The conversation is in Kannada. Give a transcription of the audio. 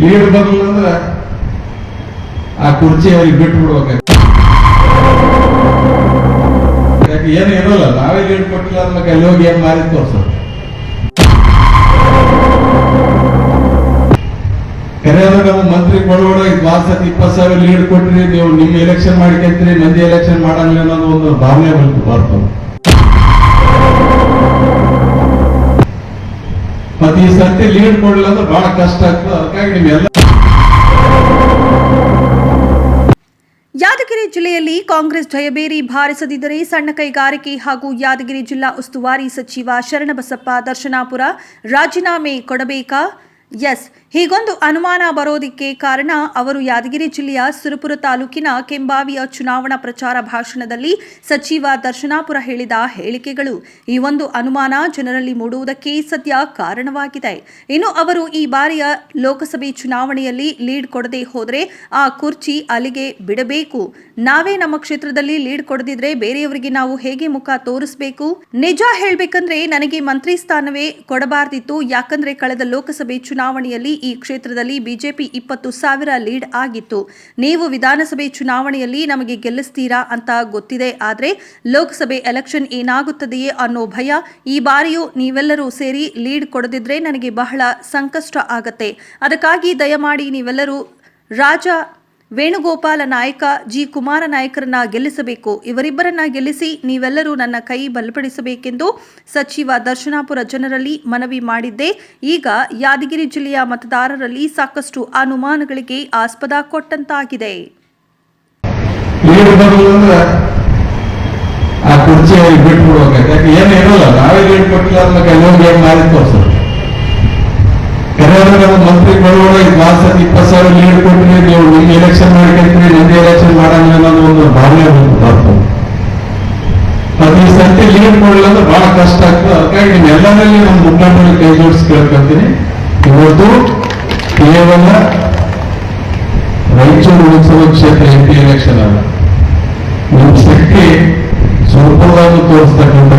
ಲೀಡ್ ಬರಲಿಲ್ಲ ಅಂದ್ರೆ ಆ ಕುರ್ಚಿ ಅವ್ರಿಗೆ ಬಿಟ್ಟು ಬಿಡ್ಬೇಕು. ಏನು ಇರೋಲ್ಲ, ನಾವೇ ಲೀಡ್ ಕೊಟ್ಟಿಲ್ಲ ಅಂದ್ರೆ ಅಲ್ಲಿ ಹೋಗಿ ಏನ್ ಮಾರಿ ತೋರ್ಸೋದು? ಕರೆಯೋದಾಗ ನಮ್ಮ ಮಂತ್ರಿ ಕೊಡೋಡ ಕ್ಲಾಸ್ ಹತ್ತು ಇಪ್ಪತ್ತು ಸಾವಿರ ಲೀಡ್ ಕೊಟ್ರಿ, ನೀವು ನಿಮ್ಮ ಎಲೆಕ್ಷನ್ ಮಾಡ್ಕೊಂತೀರಿ ಮಂದಿ ಎಲೆಕ್ಷನ್ ಮಾಡಂಗಿಲ್ಲ ಅನ್ನೋದು ಒಂದು ಭಾವನೆ ಬರ್ತದೆ ಮತ್ತೆ ಈ ಲೀಡ್ ಕೊಡಲಿಲ್ಲ ಅಂದ್ರೆ ಬಹಳ ಕಷ್ಟ ಆಗ್ತದೆ. ಅದಕ್ಕಾಗಿ ನಿಮ್ಗೆಲ್ಲ ಯಾದಗಿರಿ ಜಿಲ್ಲೆಯಲ್ಲಿ ಕಾಂಗ್ರೆಸ್ ಜಯಬೇರಿ ಭಾರಿಸದಿದ್ದರೆ ಸಣ್ಣ ಕೈಗಾರಿಕೆ ಹಾಗೂ ಯಾದಗಿರಿ ಜಿಲ್ಲಾ ಉಸ್ತುವಾರಿ ಸಚಿವ ಶರಣಬಸಪ್ಪ ದರ್ಶನಾಪುರ ರಾಜೀನಾಮೆ ಕೊಡಬೇಕಾ? ಎಸ್ ಹೀಗೊಂದು ಅನುಮಾನ ಬರೋದಿಕ್ಕೆ ಕಾರಣ ಅವರು ಯಾದಗಿರಿ ಜಿಲ್ಲೆಯ ಸುರಪುರ ತಾಲೂಕಿನ ಕೆಂಬಾವಿಯ ಚುನಾವಣಾ ಪ್ರಚಾರ ಭಾಷಣದಲ್ಲಿ ಸಚಿವ ದರ್ಶನಾಪುರ ಹೇಳಿದ ಹೇಳಿಕೆಗಳು. ಈ ಒಂದು ಅನುಮಾನ ಜನರಲ್ಲಿ ಮೂಡುವುದಕ್ಕೆ ಸದ್ಯ ಕಾರಣವಾಗಿದೆ. ಇನ್ನು ಅವರು ಈ ಬಾರಿಯ ಲೋಕಸಭೆ ಚುನಾವಣೆಯಲ್ಲಿ ಲೀಡ್ ಕೊಡದೆ ಹೋದರೆ ಆ ಕುರ್ಚಿ ಅಲ್ಲಿಗೆ ಬಿಡಬೇಕು. ನಾವೇ ನಮ್ಮ ಕ್ಷೇತ್ರದಲ್ಲಿ ಲೀಡ್ ಕೊಡದಿದ್ರೆ ಬೇರೆಯವರಿಗೆ ನಾವು ಹೇಗೆ ಮುಖ ತೋರಿಸಬೇಕು? ನಿಜ ಹೇಳಬೇಕಂದ್ರೆ ನನಗೆ ಮಂತ್ರಿ ಸ್ಥಾನವೇ ಕೊಡಬಾರ್ದಿತ್ತು. ಯಾಕಂದ್ರೆ ಕಳೆದ ಲೋಕಸಭೆ ಚುನಾವಣೆಯಲ್ಲಿ ಈ ಕ್ಷೇತ್ರದಲ್ಲಿ ಬಿಜೆಪಿ ಇಪ್ಪತ್ತು ಸಾವಿರ ಲೀಡ್ ಆಗಿತ್ತು. ನೀವು ವಿಧಾನಸಭೆ ಚುನಾವಣೆಯಲ್ಲಿ ನಮಗೆ ಗೆಲ್ಲಿಸ್ತೀರಾ ಅಂತ ಗೊತ್ತಿದೆ. ಆದರೆ ಲೋಕಸಭೆ ಎಲೆಕ್ಷನ್ ಏನಾಗುತ್ತದೆಯೇ ಅನ್ನೋ ಭಯ ಈ ಬಾರಿಯೂ ನೀವೆಲ್ಲರೂ ಸೇರಿ ಲೀಡ್ ಕೊಡದಿದ್ರೆ ನನಗೆ ಬಹಳ ಸಂಕಷ್ಟ ಆಗತ್ತೆ. ಅದಕ್ಕಾಗಿ ದಯಮಾಡಿ ನೀವೆಲ್ಲರೂ ರಾಜ ವೇಣುಗೋಪಾಲ ನಾಯಕ, ಜಿ. ಕುಮಾರ ನಾಯಕರನ್ನ ಗೆಲ್ಲಿಸಬೇಕು. ಇವರಿಬ್ಬರನ್ನ ಗೆಲ್ಲಿಸಿ ನೀವೆಲ್ಲರೂ ನನ್ನ ಕೈ ಬಲಪಡಿಸಬೇಕೆಂದು ಸಚಿವ ದರ್ಶನಾಪುರ ಜನರಲ್ಲಿ ಮನವಿ ಮಾಡಿದ್ದೆ. ಈಗ ಯಾದಗಿರಿ ಜಿಲ್ಲೆಯ ಮತದಾರರಲ್ಲಿ ಸಾಕಷ್ಟು ಅನುಮಾನಗಳಿಗೆ ಆಸ್ಪದ ಕೊಟ್ಟಂತಾಗಿದೆ. ಲೀಡ್ ನಾವೇ ಕ್ಲಾಸ್ ಹತ್ತು ಇಪ್ಪತ್ತು ಸಾವಿರ ಲೀಡ್ ಕೊಟ್ರಿ ನೀವು ನಿಮ್ಗೆ ಎಲೆಕ್ಷನ್ ಮಾಡ್ಕೊಂತೀರಿ ನಮ್ಗೆ ಎಲೆಕ್ಷನ್ ಮಾಡಂಗಿಲ್ಲ ಅನ್ನೋದು ಒಂದು ಭಾವನೆ ಬಂತು. ಪ್ರತಿ ಸರ್ತಿ ಲೀಡ್ ಕೊಡಲಿಲ್ಲ ಅಂದ್ರೆ ಬಹಳ ಕಷ್ಟ ಆಗ್ತದೆ. ಅದಕ್ಕಾಗಿ ನಿಮ್ಮೆಲ್ಲರಲ್ಲಿ ನಮ್ಮ ಮುಖಂಡರಲ್ಲಿ ಕೈ ಜೋಡಿಸಿ ಕೇಳ್ಕೊಂತೀನಿ ಇವತ್ತು ಕೇವಲ ರಾಯಚೂರು ಲೋಕಸಭಾ ಕ್ಷೇತ್ರ ಎಂ ಎಲೆಕ್ಷನ್ ಅಲ್ಲ. ನಿಮ್ಮ ಶಕ್ತಿ ಸ್ವಲ್ಪವಾಗಿ ತೋರಿಸ್ತಕ್ಕಂಥ